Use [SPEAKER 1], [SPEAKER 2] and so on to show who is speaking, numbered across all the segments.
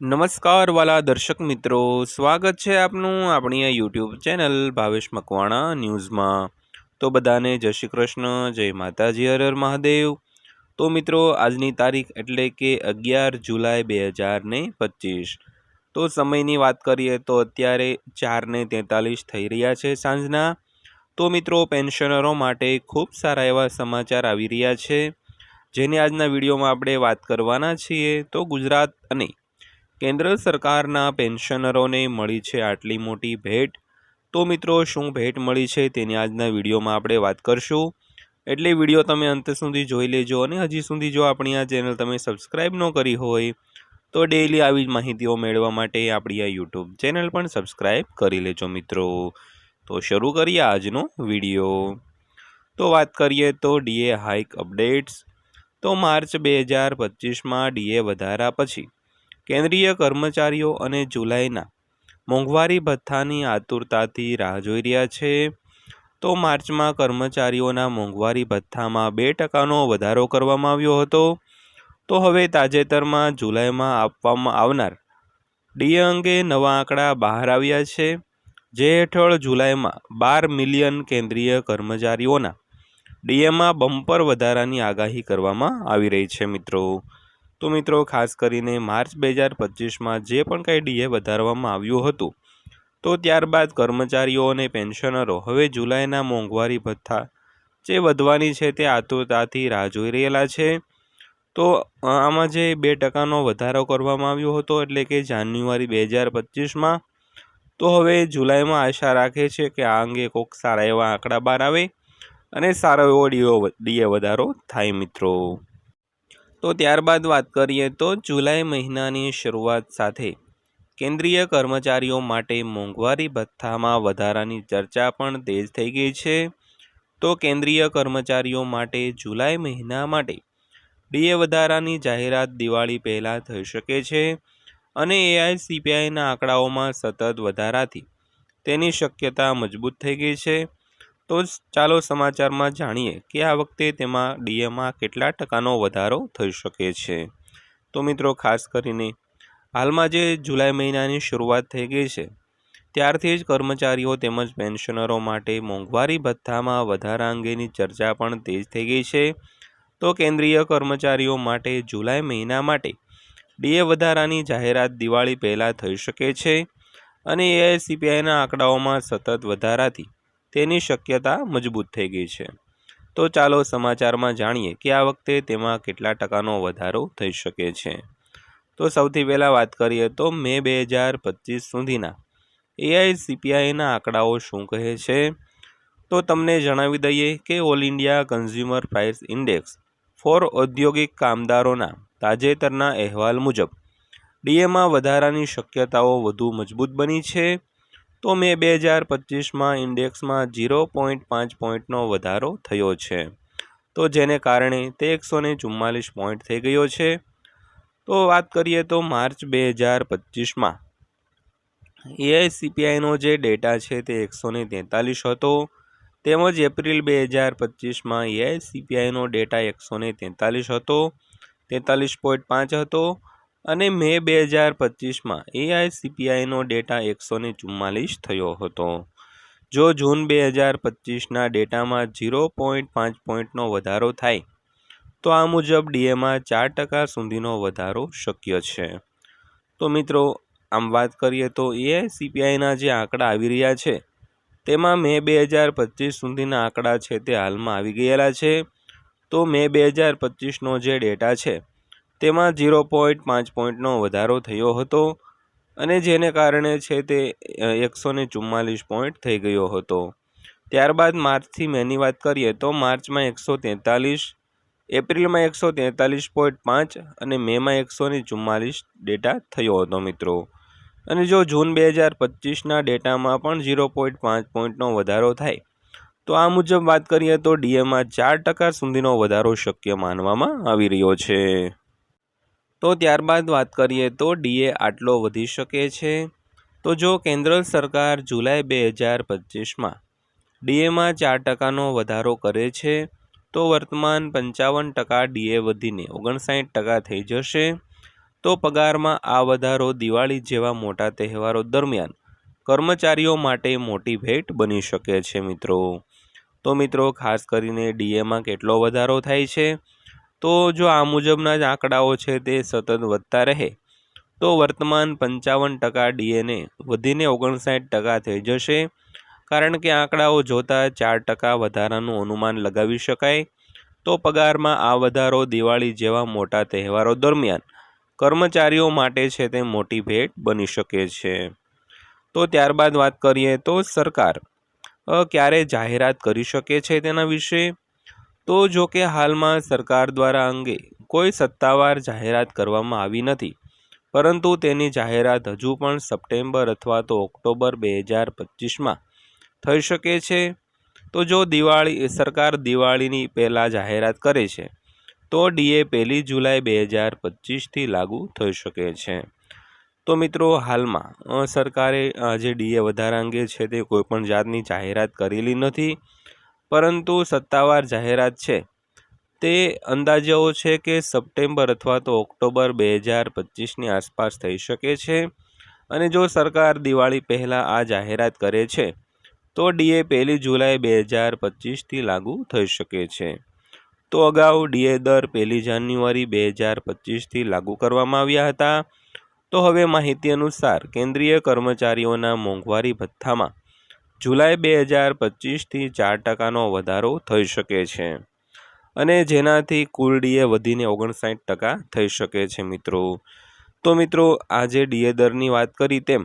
[SPEAKER 1] નમસ્કાર વાલા દર્શક મિત્રો, સ્વાગત છે આપનું આપણી આ યુટ્યુબ ચેનલ ભાવેશ મકવાણા ન્યૂઝમાં. તો બધાને જય શ્રી કૃષ્ણ, જય માતાજી, હર હર મહાદેવ. તો મિત્રો, આજની તારીખ એટલે કે અગિયાર જુલાઈ બે હજાર ને પચીસ. તો સમયની વાત કરીએ તો અત્યારે ચારને તેતાલીસ થઈ રહ્યા છે સાંજના. તો મિત્રો, પેન્શનરો માટે ખૂબ સારા એવા સમાચાર આવી રહ્યા છે. જેની આજના વિડીયોમાં આપણે વાત કરવાના છીએ તો ગુજરાત અને કેન્દ્ર સરકારના પેન્શનરોને મળી છે આટલી મોટી ભેટ? તો મિત્રો, શું ભેટ મળી છે તેની આજના વિડીયોમાં આપણે વાત કરશું. એટલે વીડિયો તમે અંત સુધી જોઈ લેજો અને હજી સુધી જો આપણી આ ચેનલ તમે સબસ્ક્રાઈબ ન કરી હોય, તો ડેઈલી આવી જ માહિતીઓ મેળવવા માટે આપણી આ યુટ્યુબ ચેનલ પણ સબસ્ક્રાઈબ કરી લેજો મિત્રો. તો શરૂ કરીએ આજનો વીડિયો. તો વાત કરીએ તો ડીએ હાઇક અપડેટ્સ. તો માર્ચ બે હજાર પચીસમાં ડીએ વધારા પછી કેન્દ્રીય કર્મચારીઓ અને જુલાઈના મોંઘવારી ભથ્થાની આતુરતાથી રાહ જોઈ રહ્યા છે. તો માર્ચમાં કર્મચારીઓના મોંઘવારી ભથ્થામાં બે ટકાનો વધારો કરવામાં આવ્યો હતો. તો હવે તાજેતરમાં જુલાઈમાં આપવામાં આવનાર ડીએ અંગે નવા આંકડા બહાર આવ્યા છે. જે હેઠળ જુલાઈમાં બાર મિલિયન કેન્દ્રીય કર્મચારીઓના ડીએમાં બમ્પર વધારાની આગાહી કરવામાં આવી રહી છે મિત્રો. તો મિત્રો, ખાસ કરીને માર્ચ બે હજાર પચીસમાં જે પણ કંઈ ડીએ વધારવામાં આવ્યું હતું, તો ત્યારબાદ કર્મચારીઓ અને પેન્શનરો હવે જુલાઈના મોંઘવારી ભથ્થા જે વધવાની છે તે આતુરતાથી રાહ જોઈ રહેલા છે. તો આમાં જે બે ટકાનો વધારો કરવામાં આવ્યો હતો, એટલે કે જાન્યુઆરી બે હજાર પચીસમાં, તો હવે જુલાઈમાં આશા રાખે છે કે આ અંગે કોઈક સારા એવા આંકડા બહાર આવે અને સારો એવો ડીઓ ડીએ વધારો થાય મિત્રો. તો ત્યારબાદ વાત કરીએ તો જુલાઈ મહિનાની શરૂઆત સાથે. કેન્દ્રીય કર્મચારીઓ માટે મોંઘવારી ભથ્થામાં વધારાની ચર્ચા પણ તેજ થઈ ગઈ છે. તો કેન્દ્રીય કર્મચારીઓ માટે જુલાઈ મહિના માટે ડીએ વધારાની જાહેરાત દિવાળી પહેલાં થઈ શકે છે અને એઆઈસીપીઆઈના આંકડાઓમાં સતત વધારાથી તેની શક્યતા મજબૂત થઈ ગઈ છે. તો ચાલો સમાચારમાં જાણીએ કે આ વખતે તેમાં ડીએમાં કેટલા ટકાનો વધારો થઈ શકે છે. તો મિત્રો, ખાસ કરીને હાલમાં જે જુલાઈ મહિનાની શરૂઆત થઈ ગઈ છે, ત્યારથી જ કર્મચારીઓ તેમજ પેન્શનરો માટે મોંઘવારી ભથ્થામાં વધારા અંગેની ચર્ચા પણ તેજ થઈ ગઈ છે. તો કેન્દ્રીય કર્મચારીઓ માટે જુલાઈ મહિના માટે ડીએ વધારાની જાહેરાત દિવાળી પહેલાં થઈ શકે છે અને એઆઈસીપીઆઈના આંકડાઓમાં સતત વધારાથી તેની શક્યતા મજબૂત થઈ ગઈ છે. તો ચાલો સમાચારમાં જાણીએ કે આ વખતે તેમાં કેટલા ટકાનો વધારો થઈ શકે છે. તો સૌથી પહેલાં વાત કરીએ તો મે બે હજાર પચીસ સુધીના. એઆઈ સીપીઆઈના આંકડાઓ શું કહે છે? તો તમને જણાવી દઈએ કે all India consumer price index for ઔદ્યોગિક કામદારોના તાજેતરના અહેવાલ મુજબ ડીએમાં વધારાની શક્યતાઓ વધુ મજબૂત બની છે. તો મે બે હજાર પચીસમાં ઇન્ડેક્સમાં ઝીરો પોઈન્ટ પાંચ પોઈન્ટનો વધારો થયો છે. તો જેને કારણે તે એકસો ને ચુમ્માલીસ પોઈન્ટ થઈ ગયો છે. તો વાત કરીએ તો માર્ચ બે હજાર પચીસમાં. એઆઈસીપીઆઈનો જે ડેટા છે તે એકસો ને તેતાલીસ હતો. તેમજ એપ્રિલ બે હજાર પચીસમાં એઆઈસીપીઆઈનો ડેટા એકસો ને તેતાલીસ હતો. તેતાલીસ પોઈન્ટ પાંચ હતો. અને મે બે હજાર પચીસમાં એઆઈસીપીઆઈનો ડેટા એકસો ને ચુમ્માલીસ થયો હતો. જો જૂન બે હજાર પચીસના ડેટામાં ઝીરો પોઈન્ટ પાંચ પોઈન્ટનો વધારો થાય, તો આ મુજબ ડીએમાં ચાર ટકા સુધીનો વધારો શક્ય છે. તો મિત્રો, આમ વાત કરીએ તો એઆઈસીપીઆઈના જે આંકડા આવી રહ્યા છે, તેમાં મે બે હજાર પચીસ સુધીના આંકડા છે તે હાલમાં આવી ગયેલા છે. તો મે બે હજાર પચીસનો જે ડેટા છે તેમાં ઝીરો પોઈન્ટ પાંચ પોઈન્ટનો વધારો થયો હતો અને જેને કારણે છે તે એકસો ને ચુમ્માલીસ પોઈન્ટ થઈ ગયો હતો. ત્યારબાદ માર્ચથી મેની વાત કરીએ તો માર્ચમાં એકસો તેતાલીસ, એપ્રિલમાં એકસો તેતાલીસ પોઈન્ટ પાંચ અને મેમાં એકસો ને ચુમ્માલીસ ડેટા થયો હતો મિત્રો. અને જો જૂન બે હજાર પચીસના ડેટામાં પણ ઝીરો પોઈન્ટ પાંચ પોઈન્ટનો વધારો થાય, તો આ મુજબ વાત કરીએ તો ડીએમાં ચાર ટકા સુધીનો વધારો શક્ય માનવામાં આવી રહ્યો છે. તો ત્યારબાદ વાત કરીએ તો ડીએ આટલો વધી શકે છે. તો જો કેન્દ્ર સરકાર જુલાઈ બે હજાર પચીસમાં ડીએમાં ચાર ટકાનો વધારો કરે છે, તો વર્તમાન પંચાવન ટકા ડીએ વધીને ઓગણસાઠ ટકા થઈ જશે. તો પગારમાં આ વધારો દિવાળી જેવા મોટા તહેવારો દરમિયાન કર્મચારીઓ માટે મોટી ભેટ બની શકે છે મિત્રો. તો મિત્રો, ખાસ કરીને ડીએમાં કેટલો વધારો થાય છે? તો જો આ મુજબના જ આંકડાઓ છે તે સતત વધતા રહે, તો વર્તમાન પંચાવન ટકા ડીએનએ વધીને ઓગણસાઠ ટકા થઈ જશે. કારણ કે આંકડાઓ જોતાં ચાર ટકા વધારાનું અનુમાન લગાવી શકાય, તો પગારમાં આ વધારો દિવાળી જેવા મોટા તહેવારો દરમિયાન કર્મચારીઓ માટે છે તે મોટી ભેટ બની શકે છે. તો ત્યારબાદ વાત કરીએ તો સરકાર ક્યારે જાહેરાત કરી શકે છે તેના વિશે? તો જો કે હાલમાં સરકાર દ્વારા અંગે કોઈ સત્તાવાર જાહેરાત કરવામાં આવી નથી, પરંતુ તેની જાહેરાત હજુ પણ સપ્ટેમ્બર અથવા તો ઓક્ટોબર બે હજાર પચીસમાં થઈ શકે છે. તો જો દિવાળી, સરકાર દિવાળીની પહેલાં જાહેરાત કરે છે, તો ડીએ પહેલી જુલાઈ બે હજાર પચીસથી લાગુ થઈ શકે છે. તો મિત્રો, હાલમાં સરકારે જે ડીએ વધારા અંગે છે તે કોઈપણ જાતની જાહેરાત કરેલી નથી. પરંતુ સત્તાવાર જાહેરાત છે. તે અંદાજાઓ છે કે સપ્ટેમ્બર અથવા તો ઓક્ટોબર બે હજાર પચીસની આસપાસ થઈ શકે છે અને જો સરકાર દિવાળી પહેલાં આ જાહેરાત કરે છે, તો ડીએ પહેલી જુલાઈ બે હજાર પચીસથી લાગુ થઈ શકે છે. તો અગાઉ ડીએ દર પહેલી જાન્યુઆરી બે હજાર પચીસથી લાગુ કરવામાં આવ્યા હતા. તો હવે માહિતી અનુસાર કેન્દ્રીય કર્મચારીઓના મોંઘવારી ભથ્થામાં જુલાઈ બે હજાર પચીસથી ચાર ટકાનો વધારો થઈ શકે છે. અને જેનાથી કુલ ડીએ વધીને ઓગણસાઠ ટકા થઈ શકે છે મિત્રો. તો મિત્રો, આજે ડીએ દરની વાત કરી તેમ,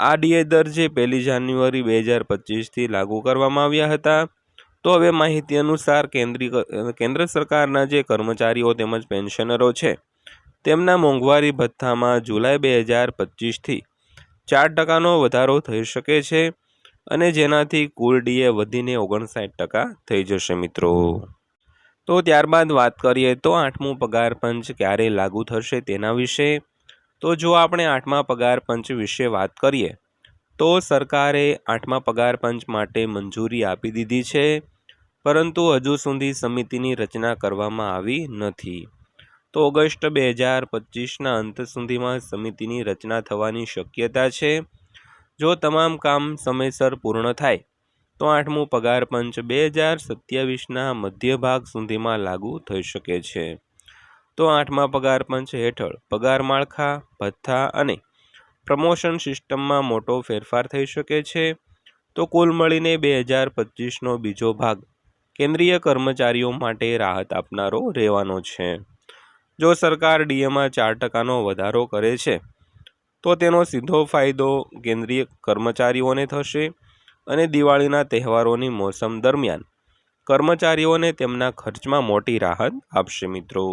[SPEAKER 1] આ ડીએ દર જે પહેલી જાન્યુઆરી બે હજાર પચીસથી લાગુ કરવામાં આવ્યા હતા, તો હવે માહિતી અનુસાર કેન્દ્રીય કેન્દ્ર સરકારના જે કર્મચારીઓ તેમજ પેન્શનરો છે, તેમના મોંઘવારી ભથ્થામાં જુલાઈ બે હજાર પચીસથી ચાર ટકાનો વધારો થઈ શકે છે. અને જેનાથી કુલ ડીએ વધીને ઓગણસાઠ ટકા થઈ જશે મિત્રો. તો ત્યારબાદ વાત કરીએ તો આઠમું પગાર પંચ ક્યારે લાગુ થશે તેના વિશે. તો જો આપણે આઠમા પગાર પંચ વિશે વાત કરીએ, તો સરકારે આઠમા પગાર પંચ માટે મંજૂરી આપી દીધી છે, પરંતુ હજુ સુધી સમિતિની રચના કરવામાં આવી નથી. તો ઓગસ્ટ બે હજાર પચીસના અંત સુધીમાં સમિતિની રચના થવાની શક્યતા છે. જો તમામ કામ સમયસર પૂર્ણ થાય, તો આઠમું પગાર પંચ બે હજાર સત્યાવીસના મધ્ય ભાગ સુધીમાં લાગુ થઈ શકે છે. તો આઠમા પગાર પંચ હેઠળ પગાર માળખા, ભથ્થા અને પ્રમોશન સિસ્ટમમાં મોટો ફેરફાર થઈ શકે છે. તો કુલ મળીને બે હજાર પચીસનો બીજો ભાગ કેન્દ્રીય કર્મચારીઓ માટે રાહત આપનારો રહેવાનો છે. જો સરકાર ડીએમાં ચાર ટકાનો વધારો કરે છે તો તેનો સીધો ફાયદો કેન્દ્રીય કર્મચારીઓને થશે અને દિવાળીના તહેવારોની મોસમ દરમિયાન. કર્મચારીઓને તેમના ખર્ચમાં મોટી રાહત આપશે મિત્રો.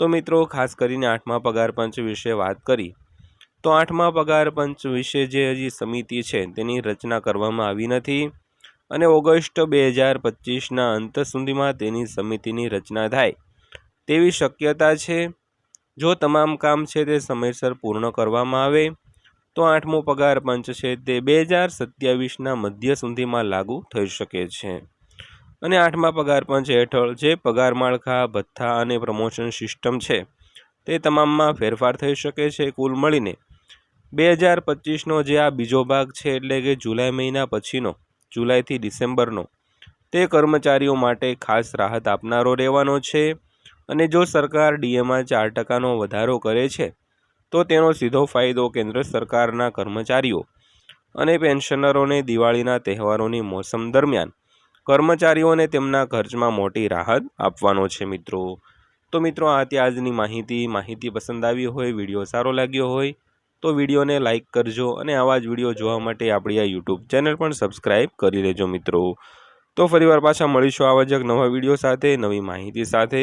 [SPEAKER 1] તો મિત્રો, ખાસ કરીને આઠમા પગાર પંચ વિશે વાત કરી, તો આઠમા પગાર પંચ વિશે જે હજી સમિતિ છે તેની રચના કરવામાં આવી નથી અને ઓગસ્ટ બે હજાર પચીસના અંત સુધીમાં તેની સમિતિની રચના થાય તેવી શક્યતા છે. જો તમામ કામ છે તે સમયસર પૂર્ણ કરવામાં આવે, તો આઠમો પગાર પંચ છે તે બે હજાર સત્યાવીસના મધ્ય સુધીમાં લાગુ થઈ શકે છે. અને આઠમા પગાર પંચ હેઠળ જે પગાર માળખા, ભથ્થા અને પ્રમોશન સિસ્ટમ છે, તે તમામમાં ફેરફાર થઈ શકે છે કુલ મળીને બે હજાર પચીસનો જે આ બીજો ભાગ છે એટલે કે જુલાઈ મહિના પછીનો, જુલાઈથી ડિસેમ્બરનો, તે કર્મચારીઓ માટે ખાસ રાહત આપનારો રહેવાનો છે. અને જો સરકાર ડીએમાં ચાર ટકાનો વધારો કરે છે, તો તેનો સીધો ફાયદો કેન્દ્ર સરકારના કર્મચારીઓ અને પેન્શનરોને દિવાળીના તહેવારોની મોસમ દરમિયાન. કર્મચારીઓને તેમના ખર્ચમાં મોટી રાહત આપવાનો છે મિત્રો. તો મિત્રો, આ ત્યાં આજની માહિતી. માહિતી પસંદ આવી હોય, વીડિયો સારો લાગ્યો હોય, તો વિડીયોને લાઇક કરજો અને આવા જ વીડિયો જોવા માટે આપણી આ યુટ્યુબ ચેનલ પણ સબસ્ક્રાઈબ કરી લેજો મિત્રો. તો ફરીવાર પાછા મળીશું આવા જ નવા વીડિયો સાથે, નવી માહિતી સાથે.